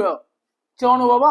တော့ကျွန်တော်ပါပါ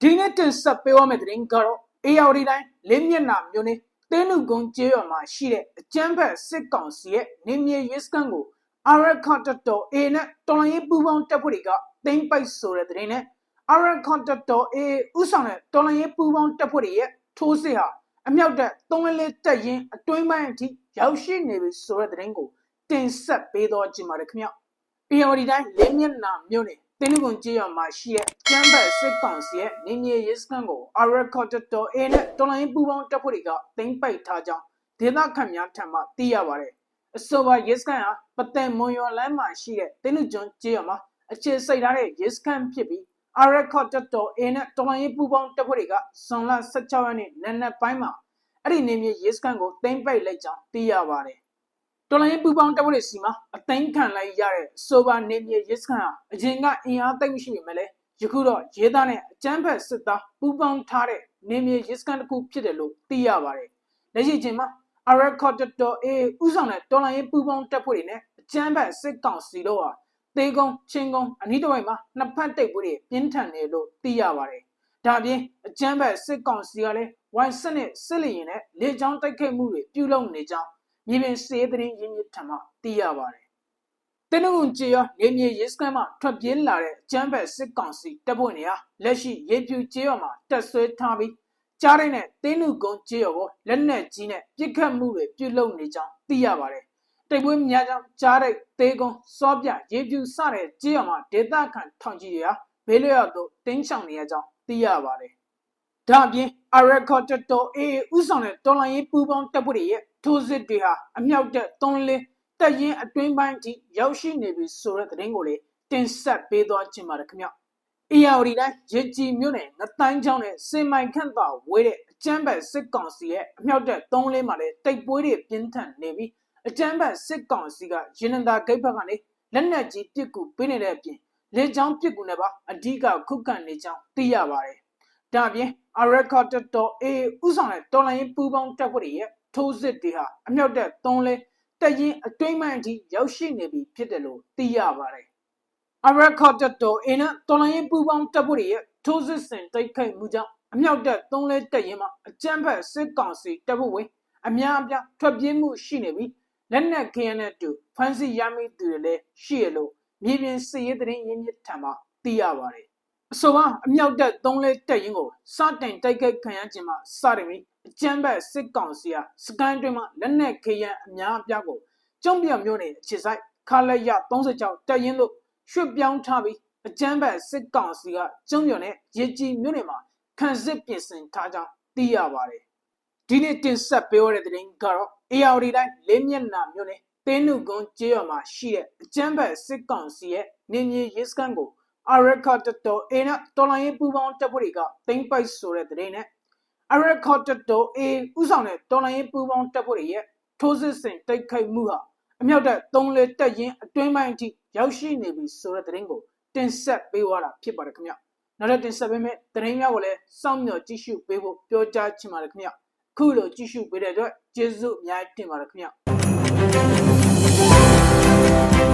ဒီနေ့တင်ဆက်ပေးရမယ့်သတင်းကတော့အေယာဝတီတိုင်းလင်းမျက်နှာမြို့နယ်တင်းနုကုန်းကျေးရွာမှာရှိတဲ့အကျန်းဖက်စစ်ကောင်စီရဲ့နေမြေရေးစခန်းကိုအာရခတ်တော် A နဲ့တော်လိုင်းရေးပူပေါင်းတပ်ဖွဲ့တွေကတင်းပိုက်ဆိုတဲ့သတင်းနဲ့အာရခတ်တော် A ဥဆောင်တဲ့တော်လိုင်းရေးပူပေါင်းတပ်ဖွဲ့တွေရဲ့ထိုးစစ်ဟာအမြောက်တပ်သုံးလေးလေးတက်ရင်အတွင်းပိုင်းအထိရောက်ရှိနေပြီဆိုတဲ့သတင်းကိုတင်ဆက်ပေးတော့ကြပါရခင်ဗျ။ပြည်တော်ဒီတိုင်းလင်းမျက်နှာမြို့နယ် တင်းလူကွန်ကျေးရွာမှာရှိတဲ့ကျမ်းဘတ်စစ်ကောင်စီရဲ့နေမြေရေးစခန်းကိုအရကော့တတော်အင်းနဲ့တော်လိုင်းပူပေါင်းတပ်ဖွဲ့တွေကတင်ပိတ်ထားကြောင်းဒေသခံများထံမှသိရပါတယ်။အဆိုပါရေးစခန်းဟာပတန်မွန်ရွာလမ်းမှာရှိတဲ့တင်းလူကျွန်းကျေးရွာမှာအခြေစိုက်ထားတဲ့ရေးစခန်းဖြစ်ပြီးအရကော့တတော်အင်းနဲ့တော်လိုင်းပူပေါင်းတပ်ဖွဲ့တွေကဇွန်လ16ရက်နေ့နံနက်ပိုင်းမှာအဲ့ဒီနေမြေရေးစခန်းကိုတင်ပိတ်လိုက်ကြောင်းသိရပါတယ်။ တော်လိုင်းပူပေါင်းတပ်ဖွဲ့တွေစီမှာအသိမ်းခံလိုက်ရတဲ့ဆိုဘာနေမြေရစ်စခန်ဟာအရင်ကအင်အားသိမ်းမရှိပေမဲ့လည်းယခုတော့ရေးသားနဲ့အကျန်းဖက်စစ်သားပူပေါင်းထားတဲ့နေမြေရစ်စခန်တစ်ခုဖြစ်တယ်လို့သိရပါတယ်။လက်ရှိချိန်မှာအရက်ကော့တော်အေဥဆောင်တဲ့တော်လိုင်းပူပေါင်းတပ်ဖွဲ့တွေနဲ့အကျန်းဖက်စစ်ကောင်စီတို့ဟာတေကုန်းချင်းကုန်းအနီးတစ်ဝိုက်မှာနှစ်ဖက်တိတ်ပွဲတွေပြင်းထန်နေလို့သိရပါတယ်။ဒါပြင်အကျန်းဖက်စစ်ကောင်စီကလည်းဝိုင်ဆက်နဲ့စစ်လျင်နဲ့လေကြောင်းတိုက်ခိုက်မှုတွေပြုလုပ်နေကြောင်း မြေပြင်စေးသတင်းရင်းမြစ်ထံမှသိရပါတယ်။တင်းနုံကျေရောနေမြေရေးစခန်းမှာထွက်ပြေးလာတဲ့ကျမ်းဘက်စစ်ကောင်စီတပ်ဖွဲ့တွေဟာလက်ရှိရေပြူကျေးရွာမှာတက်ဆွဲထားပြီးကြားတဲ့နဲ့တင်းနုကုန်းကျေးရွာကိုလက်နက်ကြီးနဲ့ပစ်ခတ်မှုတွေပြုလုပ်နေကြောင်းသိရပါတယ်။တိုက်ပွဲများကြောင်းကြားတဲ့သေးကုန်းစောပြရေပြူစတဲ့ကျေးရွာမှာဒေသခံထောင်ကြီးတွေဟာဘေးလွတ်တို့တင်းချောင်နေရကြောင်းသိရပါတယ်။ ဒါအပြင်အရက်ကော့တော်အေဥဆောင်တဲ့တော်လိုင်းရေးပူပေါင်းတပ်ဖွဲ့တွေရဲ့ထိုးစစ်တွေဟာအမြောက်တက်3လတက်ရင်အတွင်းပိုင်းထိရောက်ရှိနေပြီဆိုတဲ့သတင်းကိုလည်းတင်ဆက်ပေးသွားခြင်းပါတယ်ခင်ဗျ။အေယာဝတီတိုင်းရစ်ကြီးမြို့နယ်ငတိုင်းချောင်းနဲ့စင်မိုင်ခန့်သာဝေးတဲ့အကျန်းဘတ်စစ်ကောင်စီရဲ့အမြောက်တက်3လမှာလည်းတိုက်ပွဲတွေပြင်းထန်နေပြီးအကျန်းဘတ်စစ်ကောင်စီကရင်းနှံသာဂိတ်ဘက်ကနေလက်နက်ကြီးပစ်ကူပေးနေတဲ့အပြင်လေကြောင်းပစ်ကူနဲ့ပါအဓိကခုခံနေကြောင်းသိရပါတယ်။ ဒါပြင်အရက်ကော့တော်အေဥဆောင်တဲ့တော်လိုင်းပူပေါင်းတပ်ဖွဲ့တွေရဲ့ထိုးစစ်တွေဟာအမြောက်တက်3လဲတက်ရင်အတွင်းမှန်အထိရောက်ရှိနေပြီဖြစ်တယ်လို့သိရပါတယ်။အရက်ကော့တော်အင်းနဲ့တော်လိုင်းပူပေါင်းတပ်ဖွဲ့တွေရဲ့ထိုးစစ်ဆင်တိုက်ခိုက်မှုကြောင့်အမြောက်တက်3လဲတက်ရင်မှာအကြမ်းဖက်စစ်ကောင်စီတပ်ဖွဲ့ဝင်အများအပြားထွက်ပြေးမှုရှိနေပြီးလက်နက်ခင်းနဲ့တူဖမ်းဆီးရမိသူတွေလည်းရှိရလို့မြေပြင်စစ်ရေးသတင်းရင်းမြစ်ထံမှသိရပါတယ်။ အဆိုပါအမြောက်တက်3လဲတက်ရင်ကိုစတင်တိုက်ခိုက်ခံရခြင်းမှာစတင်ပြီးအကြမ်းဖက်စစ်ကောင်စီကစကန်တွင်မှာလက်နက်ခရန်အများအပြားကိုကျုံပြမျိုးနေအခြေဆိုင်ခလက်ရ36တက်ရင်လို့ရွှေ့ပြောင်းထားပြီးအကြမ်းဖက်စစ်ကောင်စီကကျုံပြနဲ့ရည်ကြီးမျိုးနေမှာခံစစ်ပြင်ဆင်ထားကြောင်းသိရပါတယ်ဒီနေ့တင်ဆက်ပေးရတဲ့သတင်းကတော့ ARD တိုင်းလေးမျက်နှာမျိုးနဲ့တင်းနုကုန်းကျေးရွာမှာရှိတဲ့အကျန်းဖက်စစ်ကောင်စီရဲ့နေမြေရေးစခန်းကို အရက်ခတ်တော်အင်းနဲ့တော်လိုင်းပူပေါင်းတပ်ဖွဲ့တွေကတင်ပိုက်ဆိုတဲ့သတင်းနဲ့အရက်ခတ်တော်အေဥဆောင်တဲ့တော်လိုင်းပူပေါင်းတပ်ဖွဲ့တွေရဲ့ထိုးစစ်ဆင်တိုက်ခိုက်မှုဟာအမြောက်တပ်၃လေတက်ရင်အတွင်းပိုင်းအထိရောက်ရှိနေပြီဆိုတဲ့သတင်းကိုတင်ဆက်ပေးသွားတာဖြစ်ပါတယ်ခင်ဗျနောက်တဲ့တင်ဆက်ပေးမယ့်သတင်းများကိုလည်းစောင့်မျှော်ကြည့်ရှုပေးဖို့ပြောကြားချင်ပါတယ်ခင်ဗျခုလိုကြည့်ရှုပေးတဲ့အတွက်ကျေးဇူးအများကြီးတင်ပါတယ်ခင်ဗျ